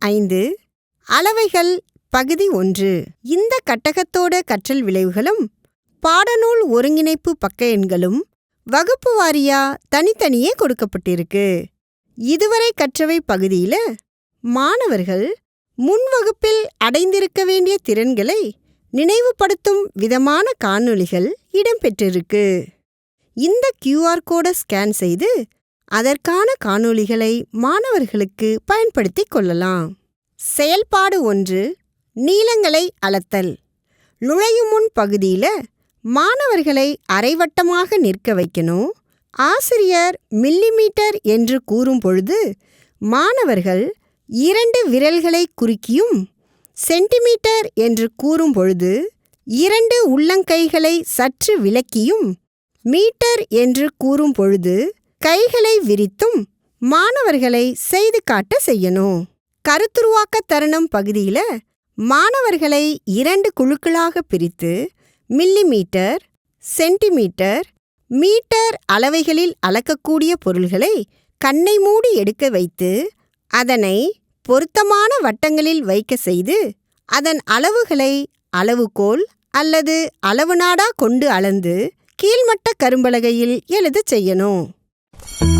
ஐந்து. அளவைகள் பகுதி ஒன்று. இந்த கட்டகத்தோட கற்றல் விளைவுகளும் பாடநூல் ஒருங்கிணைப்பு பக்க எண்களும் வகுப்பு வாரியா தனித்தனியே கொடுக்கப்பட்டிருக்கு. இதுவரை கற்றவை பகுதியில மாணவர்கள் முன் வகுப்பில் அடைந்திருக்க வேண்டிய திறன்களை நினைவுபடுத்தும் விதமான காணொளிகள் இடம்பெற்றிருக்கு. இந்த கியூஆர் கோடை ஸ்கேன் செய்து அதற்கான காணொளிகளை மாணவர்களுக்கு பயன்படுத்திக் கொள்ளலாம். செயல்பாடு ஒன்று நீளங்களை அளத்தல். நுழையும் முன் பகுதியில மாணவர்களை அரைவட்டமாக நிற்க வைக்கணும். ஆசிரியர் மில்லிமீட்டர் என்று கூறும் பொழுது மாணவர்கள் இரண்டு விரல்களை குறுக்கியும் சென்டிமீட்டர் என்று கூறும் பொழுது இரண்டு உள்ளங்கைகளை சற்று விலக்கியும் மீட்டர் என்று கூறும் பொழுது கைகளை விரித்தும் மாணவர்களை செய்து காட்ட செய்யணும். கருத்துருவாக்க தருணம் பகுதியில மாணவர்களை இரண்டு குழுக்களாக பிரித்து மில்லிமீட்டர் சென்டிமீட்டர் மீட்டர் அளவைகளில் அளக்கக்கூடிய பொருள்களை கண்ணை மூடி எடுக்க வைத்து அதனை பொருத்தமான வட்டங்களில் வைக்க செய்து அதன் அளவுகளை அளவுகோல் அல்லது அளவு நாடா கொண்டு அளந்து கீழ்மட்ட கரும்பலகையில் எழுதச் செய்யணும். Bye.